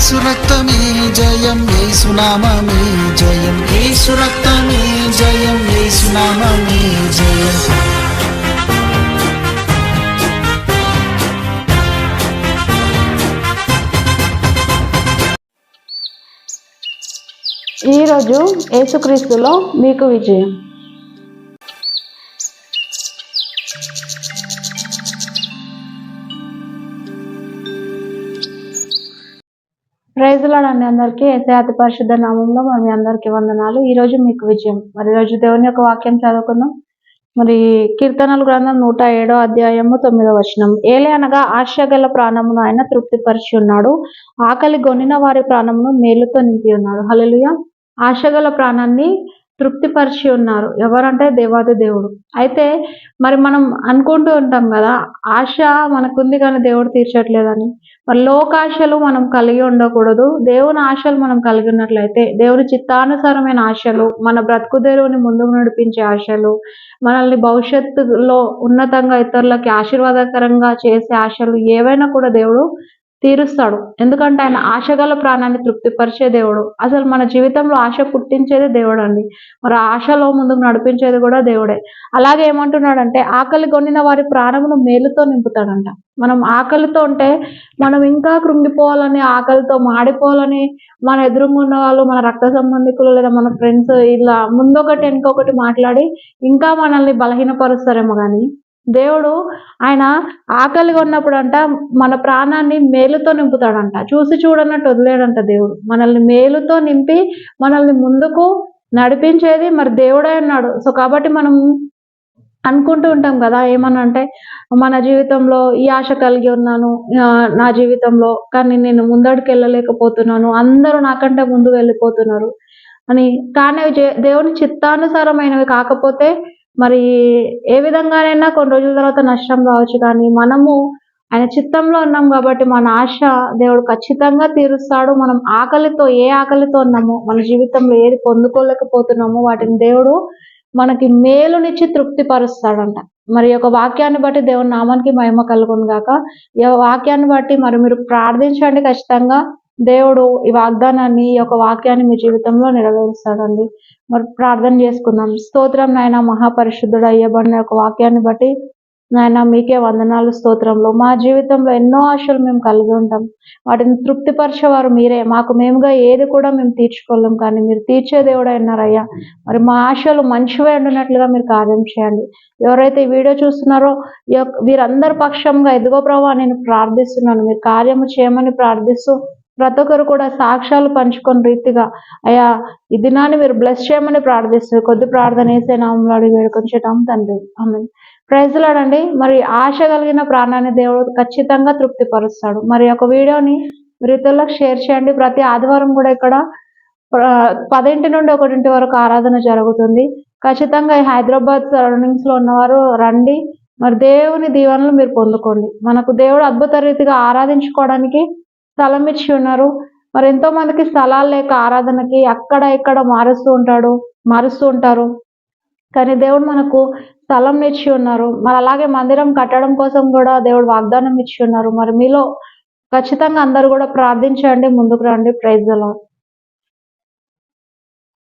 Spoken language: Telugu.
యేసు రక్తమే జయం యేసు నామమే జయం. యేసు రక్తమే జయం యేసు నామమే జయం. ఈరోజు యేసుక్రీస్తులో మీకు విజయం. ప్రైజులాడండి అందరికీ. ఏసయాతి అతి పరిశుద్ధ నామంలో మరి మీ అందరికీ వందనాలు. ఈ రోజు మీకు విజయం. మరి రోజు దేవుని యొక్క వాక్యం చదువుకుందాం. మరి కీర్తనలు గ్రంథం నూట ఏడో అధ్యాయము తొమ్మిదో వచనం. ఏలే అనగా ఆశ గల ప్రాణమును ఆయన తృప్తిపరిచి ఉన్నాడు. ఆకలి గొనిన వారి ప్రాణమును మేలుతో నింపి ఉన్నాడు. హలలుయ ఆశ గల ప్రాణాన్ని తృప్తిపరిచి ఉన్నారు. ఎవరంటే దేవాది దేవుడు. అయితే మరి మనం అనుకుంటూ ఉంటాం కదా ఆశ మనకుంది కానీ దేవుడు తీర్చట్లేదని. మరి లోకాశలు మనం కలిగి ఉండకూడదు. దేవుని ఆశలు మనం కలిగి ఉన్నట్లయితే దేవుని చిత్తానుసారమైన ఆశలు మన బ్రతుకు దేవుని ముందుకు నడిపించే ఆశలు మనల్ని భవిష్యత్తులో ఉన్నతంగా ఇతరులకి ఆశీర్వాదకరంగా చేసే ఆశలు ఏవైనా కూడా దేవుడు తీరుస్తాడు. ఎందుకంటే ఆయన ఆశగల ప్రాణాన్ని తృప్తిపరిచే దేవుడు. అసలు మన జీవితంలో ఆశ పుట్టించేది దేవుడు అండి మరి ఆశలో ముందుకు నడిపించేది కూడా దేవుడే. అలాగే ఏమంటున్నాడంటే ఆకలి కొనిన వారి ప్రాణమును మేలుతో నింపుతాడంట. మనం ఆకలితో ఉంటే మనం ఇంకా కృంగిపోవాలని ఆకలితో మాడిపోవాలని మన ఎదురుగా ఉన్న వాళ్ళు మన రక్త సంబంధికులు లేదా మన ఫ్రెండ్స్ ఇలా ముందొకటి వెనుకొకటి మాట్లాడి ఇంకా మనల్ని బలహీనపరుస్తారేమో కానీ దేవుడు ఆయన ఆకలిగా ఉన్నప్పుడు అంట మన ప్రాణాన్ని మేలుతో నింపుతాడంట. చూసి చూడనట్టు వదిలేడంట దేవుడు. మనల్ని మేలుతో నింపి మనల్ని ముందుకు నడిపించేది మరి దేవుడే అన్నాడు. సో కాబట్టి మనం అనుకుంటూ ఉంటాం కదా ఏమన్నా అంటే మన జీవితంలో ఈ ఆశ కలిగి ఉన్నాను నా జీవితంలో కానీ నేను ముందడికి వెళ్ళలేకపోతున్నాను అందరూ నాకంటే ముందు వెళ్ళిపోతున్నారు అని. కానీ దేవుని చిత్తానుసారమైనవి కాకపోతే మరి ఏ విధంగానైనా కొన్ని రోజుల తర్వాత నష్టం కావచ్చు కానీ మనము ఆయన చిత్తంలో ఉన్నాం కాబట్టి మన ఆశ దేవుడు ఖచ్చితంగా తీరుస్తాడు. మనం ఆకలితో ఏ ఆకలితో ఉన్నామో మన జీవితంలో ఏది పొందుకోలేకపోతున్నామో వాటిని దేవుడు మనకి మేలునిచ్చి తృప్తిపరుస్తాడంట. మరి యొక్క వాక్యాన్ని బట్టి దేవుని నామానికి మహిమ కలుగును గాక ఈ వాక్యాన్ని బట్టి మరి మీరు ప్రార్థించండి ఖచ్చితంగా. దేవుడు ఈ వాగ్దానాన్ని ఈ యొక్క వాక్యాన్ని మీ జీవితంలో నెరవేరుస్తాడండి. మరి ప్రార్థన చేసుకుందాం. స్తోత్రం నాయన మహాపరిశుద్ధుడు అయ్యబడిన యొక్క వాక్యాన్ని బట్టి నాయన మీకే వందనాలు స్తోత్రంలో. మా జీవితంలో ఎన్నో ఆశలు మేము కలిగి ఉంటాం. వాటిని తృప్తిపరిచేవారు మీరే. మాకు మేముగా ఏది కూడా మేము తీర్చుకోలేం. కానీ మీరు తీర్చే దేవుడు అయ్యా మరి మా ఆశలు మంచివే ఉండినట్లుగా మీరు కార్యం చేయండి. ఎవరైతే ఈ వీడియో చూస్తున్నారో వీరందరి పక్షంగా ఎదుగో ప్రభావ నేను ప్రార్థిస్తున్నాను. మీరు కార్యము చేయమని ప్రార్థిస్తూ ప్రతి ఒక్కరు కూడా సాక్ష్యాలు పంచుకొని రీతిగా అయ్యా ఈ దినాన్ని మీరు బ్లెస్ చేయమని ప్రార్థిస్తారు కొద్ది ప్రార్థన వేసే నామంలో అడిగి వేడుకొంచటం తండ్రి. ఆమె ప్రైజ్లాడండి మరి ఆశ కలిగిన ప్రాణాన్ని దేవుడు ఖచ్చితంగా తృప్తిపరుస్తాడు. మరి ఒక వీడియోని మీరు ఇతరులకు షేర్ చేయండి. ప్రతి ఆదివారం కూడా ఇక్కడ పదింటి నుండి ఒకటింటి వరకు ఆరాధన జరుగుతుంది. ఖచ్చితంగా ఈ హైదరాబాద్ సరౌండింగ్స్లో ఉన్నవారు రండి. మరి దేవుని దీవెనలు మీరు పొందుకోండి. మనకు దేవుడు అద్భుత రీతిగా ఆరాధించుకోవడానికి స్థలం ఇచ్చి ఉన్నారు. మరి ఎంతో మందికి స్థలాలు లేక ఆరాధనకి అక్కడ ఇక్కడ మారుస్తూ ఉంటాడు మారుస్తూ ఉంటారు. కానీ దేవుడు మనకు స్థలం ఇచ్చి ఉన్నారు. మరి అలాగే మందిరం కట్టడం కోసం కూడా దేవుడు వాగ్దానం ఇచ్చి ఉన్నారు. మరి మీలో ఖచ్చితంగా అందరూ కూడా ప్రార్థించండి ముందుకు రండి. ప్రైజ్ అలా